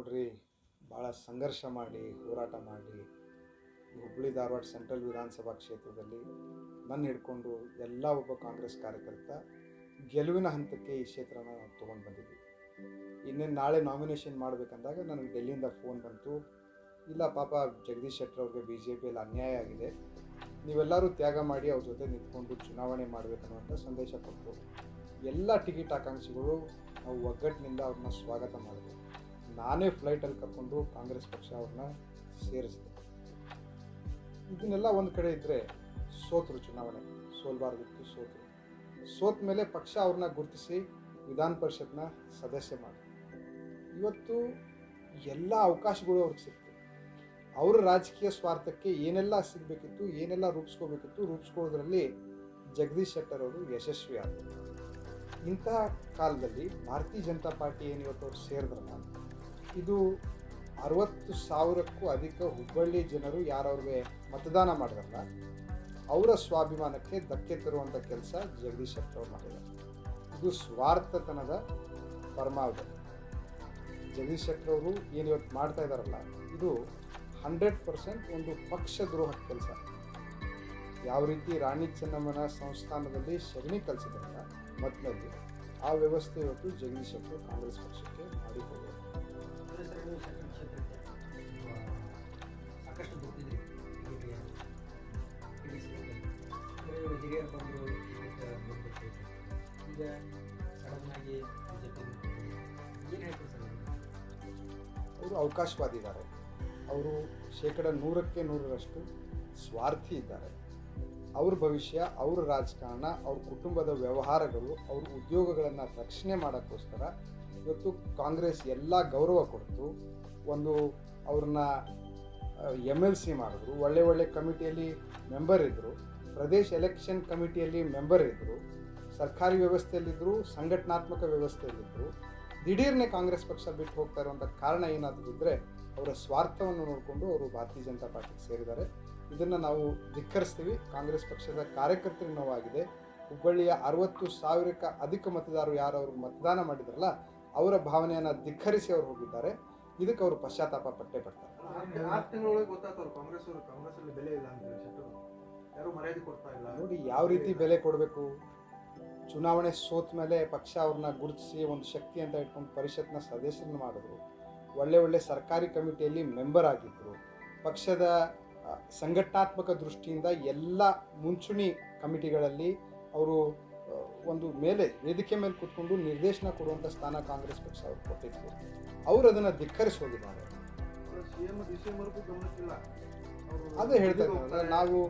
ನೋಡ್ರಿ, ಭಾಳ ಸಂಘರ್ಷ ಮಾಡಿ, ಹೋರಾಟ ಮಾಡಿ ಹುಬ್ಬಳ್ಳಿ ಧಾರವಾಡ ಸೆಂಟ್ರಲ್ ವಿಧಾನಸಭಾ ಕ್ಷೇತ್ರದಲ್ಲಿ ನನ್ನ ಹಿಡ್ಕೊಂಡು ಎಲ್ಲ ಒಬ್ಬ ಕಾಂಗ್ರೆಸ್ ಕಾರ್ಯಕರ್ತ ಗೆಲುವಿನ ಹಂತಕ್ಕೆ ಈ ಕ್ಷೇತ್ರನ ತೊಗೊಂಡು ಬಂದಿದ್ವಿ. ಇನ್ನೇನು ನಾಳೆ ನಾಮಿನೇಷನ್ ಮಾಡಬೇಕಂದಾಗ ನನಗೆ ಡೆಲ್ಲಿಯಿಂದ ಫೋನ್ ಬಂತು. ಇಲ್ಲ ಪಾಪ ಜಗದೀಶ್ ಶೆಟ್ಟರ್ ಅವ್ರಿಗೆ ಬಿ ಜೆ ಪಿಯಲ್ಲಿ ಅನ್ಯಾಯ ಆಗಿದೆ. ನೀವೆಲ್ಲರೂ ತ್ಯಾಗ ಮಾಡಿ ಅವ್ರ ಜೊತೆ ನಿಂತ್ಕೊಂಡು ಚುನಾವಣೆ ಮಾಡಬೇಕನ್ನುವಂಥ ಸಂದೇಶ ಕೊಟ್ಟರು ಎಲ್ಲ ಟಿಕೆಟ್ ಆಕಾಂಕ್ಷಿಗಳು ನಾವು ಒಗ್ಗಟ್ಟಿನಿಂದ ಅವ್ರನ್ನ ಸ್ವಾಗತ ಮಾಡಿದೆ ನಾನೇ ಫ್ಲೈಟಲ್ಲಿ ಕರ್ಕೊಂಡು ಕಾಂಗ್ರೆಸ್ ಪಕ್ಷ ಅವ್ರನ್ನ ಸೇರಿಸಿದೆ. ಇದನ್ನೆಲ್ಲ ಒಂದು ಕಡೆ ಇದ್ದರೆ ಸೋತರು ಚುನಾವಣೆ ಸೋಲ್ಬಾರ್ದಿತ್ತು ಸೋತರು. ಸೋತ ಮೇಲೆ ಪಕ್ಷ ಅವ್ರನ್ನ ಗುರುತಿಸಿ ವಿಧಾನ ಪರಿಷತ್ನ ಸದಸ್ಯ ಮಾಡಿ. ಇವತ್ತು ಎಲ್ಲ ಅವಕಾಶಗಳು ಅವ್ರಿಗೆ ಸಿಕ್ತು ಅವರ ರಾಜಕೀಯ ಸ್ವಾರ್ಥಕ್ಕೆ ಏನೆಲ್ಲ ಸಿಗಬೇಕಿತ್ತು, ಏನೆಲ್ಲ ರೂಪಿಸ್ಕೋಬೇಕಿತ್ತು, ರೂಪಿಸ್ಕೊಳ್ಳೋದ್ರಲ್ಲಿ ಜಗದೀಶ್ ಶೆಟ್ಟರ್ ಅವರು ಯಶಸ್ವಿ ಆದರು ಇಂತಹ ಕಾಲದಲ್ಲಿ ಭಾರತೀಯ ಜನತಾ ಪಾರ್ಟಿ ಏನು ಇವತ್ತು ಅವ್ರು ಸೇರಿದ್ರಲ್ಲ ಇದು ಅರವತ್ತು ಸಾವಿರಕ್ಕೂ ಅಧಿಕ ಹುಬ್ಬಳ್ಳಿ ಜನರು ಯಾರವ್ರಿಗೆ ಮತದಾನ ಮಾಡಿದ್ರಲ್ಲ, ಅವರ ಸ್ವಾಭಿಮಾನಕ್ಕೆ ಧಕ್ಕೆ ತರುವಂಥ ಕೆಲಸ ಜಗದೀಶ್ ಶೆಟ್ಟರ್ ಮಾಡಿದ್ದಾರೆ. ಇದು ಸ್ವಾರ್ಥತನದ ಪರಮಾವಧಿ. ಜಗದೀಶ್ ಶೆಟ್ಟರ್ ಅವರು ಏನು ಇವತ್ತು ಮಾಡ್ತಾ ಇದ್ದಾರಲ್ಲ, ಇದು ಹಂಡ್ರೆಡ್ ಪರ್ಸೆಂಟ್ ಒಂದು ಪಕ್ಷ ದ್ರೋಹ ಕೆಲಸ. ಯಾವ ರೀತಿ ರಾಣಿ ಚೆನ್ನಮ್ಮನ ಸಂಸ್ಥಾನದಲ್ಲಿ ಸಗಣಿ ಕಲಿಸಿದ್ರಲ್ಲ ಮತ್ತಿನಲ್ಲಿ ಆ ವ್ಯವಸ್ಥೆ ಇವತ್ತು ಜಗದೀಶ್ ಶೆಟ್ಟರ್ ಕಾಂಗ್ರೆಸ್ ಪಕ್ಷಕ್ಕೆ ಮಾಡಿಕೊಡೋದು ಸಾಕಷ್ಟು ಗೊತ್ತಿದೆ. ಈಗ ಏನು ಸರ್ ಅವರು ಅವಕಾಶವಾದಿ ಇದ್ದಾರೆ. ಅವರು ಶೇಕಡ ನೂರಕ್ಕೆ ನೂರರಷ್ಟು ಸ್ವಾರ್ಥಿ ಇದ್ದಾರೆ. ಅವ್ರ ಭವಿಷ್ಯ, ಅವ್ರ ರಾಜಕಾರಣ, ಅವ್ರ ಕುಟುಂಬದ ವ್ಯವಹಾರಗಳು, ಅವ್ರ ಉದ್ಯೋಗಗಳನ್ನು ರಕ್ಷಣೆ ಮಾಡೋಕ್ಕೋಸ್ಕರ ಇವತ್ತು ಕಾಂಗ್ರೆಸ್ ಎಲ್ಲ ಗೌರವ ಕೊಡ್ತು. ಒಂದು ಅವ್ರನ್ನ ಎಂ ಎಲ್ ಸಿ ಮಾಡಿದ್ರು, ಒಳ್ಳೆ ಒಳ್ಳೆ ಕಮಿಟಿಯಲ್ಲಿ ಮೆಂಬರ್ ಇದ್ದರು ಪ್ರದೇಶ ಎಲೆಕ್ಷನ್ ಕಮಿಟಿಯಲ್ಲಿ ಮೆಂಬರ್ ಇದ್ದರು ಸರ್ಕಾರಿ ವ್ಯವಸ್ಥೆಯಲ್ಲಿದ್ದರು ಸಂಘಟನಾತ್ಮಕ ವ್ಯವಸ್ಥೆಯಲ್ಲಿದ್ದರು ದಿಢೀರ್ನೆ ಕಾಂಗ್ರೆಸ್ ಪಕ್ಷ ಬಿಟ್ಟು ಹೋಗ್ತಾ ಇರುವಂಥ ಕಾರಣ ಏನಾದರೂ ಇದ್ದರೆ ಅವರ ಸ್ವಾರ್ಥವನ್ನು ನೋಡಿಕೊಂಡು ಅವರು ಭಾರತೀಯ ಜನತಾ ಪಾರ್ಟಿಗೆ ಸೇರಿದ್ದಾರೆ. ಇದನ್ನು ನಾವು ಧಿಕ್ಕರಿಸ್ತೀವಿ. ಕಾಂಗ್ರೆಸ್ ಪಕ್ಷದ ಕಾರ್ಯಕರ್ತರಿಗೆ ನೋವಾಗಿದೆ. ಹುಬ್ಬಳ್ಳಿಯ ಅರವತ್ತು ಸಾವಿರಕ್ಕೆ ಅಧಿಕ ಮತದಾರರು ಯಾರು ಅವರು ಮತದಾನ ಮಾಡಿದ್ರಲ್ಲ, ಅವರ ಭಾವನೆಯನ್ನು ಧಿಕ್ಕರಿಸಿ ಅವರು ಹೋಗಿದ್ದಾರೆ. ಇದಕ್ಕೆ ಅವರು ಪಶ್ಚಾತ್ತಾಪ ಪಟ್ಟೆ ಪಡ್ತಾರೆ ನೋಡಿ ಯಾವ ರೀತಿ ಬೆಲೆ ಕೊಡಬೇಕು? ಚುನಾವಣೆ ಸೋತ ಮೇಲೆ ಪಕ್ಷ ಅವ್ರನ್ನ ಗುರುತಿಸಿ ಒಂದು ಶಕ್ತಿ ಅಂತ ಇಟ್ಕೊಂಡು ಪರಿಷತ್ನ ಸದಸ್ಯರನ್ನ ಮಾಡಿದ್ರು. ಒಳ್ಳೆ ಒಳ್ಳೆ ಸರ್ಕಾರಿ ಕಮಿಟಿಯಲ್ಲಿ ಮೆಂಬರ್ ಆಗಿದ್ದರು ಪಕ್ಷದ ಸಂಘಟನಾತ್ಮಕ ದೃಷ್ಟಿಯಿಂದ ಎಲ್ಲ ಮುಂಚೂಣಿ ಕಮಿಟಿಗಳಲ್ಲಿ ಅವರು ಒಂದು ಮೇಲೆ ವೇದಿಕೆ ಮೇಲೆ ಕೂತ್ಕೊಂಡು ನಿರ್ದೇಶನ ಕೊಡುವಂಥ ಸ್ಥಾನ ಕಾಂಗ್ರೆಸ್ ಪಕ್ಷ ಅವ್ರು ಕೊಟ್ಟಿದ್ರು. ಅವರು ಅದನ್ನು ಧಿಕ್ಕರಿಸಿ ಹೋಗಿದ್ದಾರೆ ಅದೇ ಹೇಳ್ತಾ ಇದ್ದೀನಲ್ಲ, ನಾವು-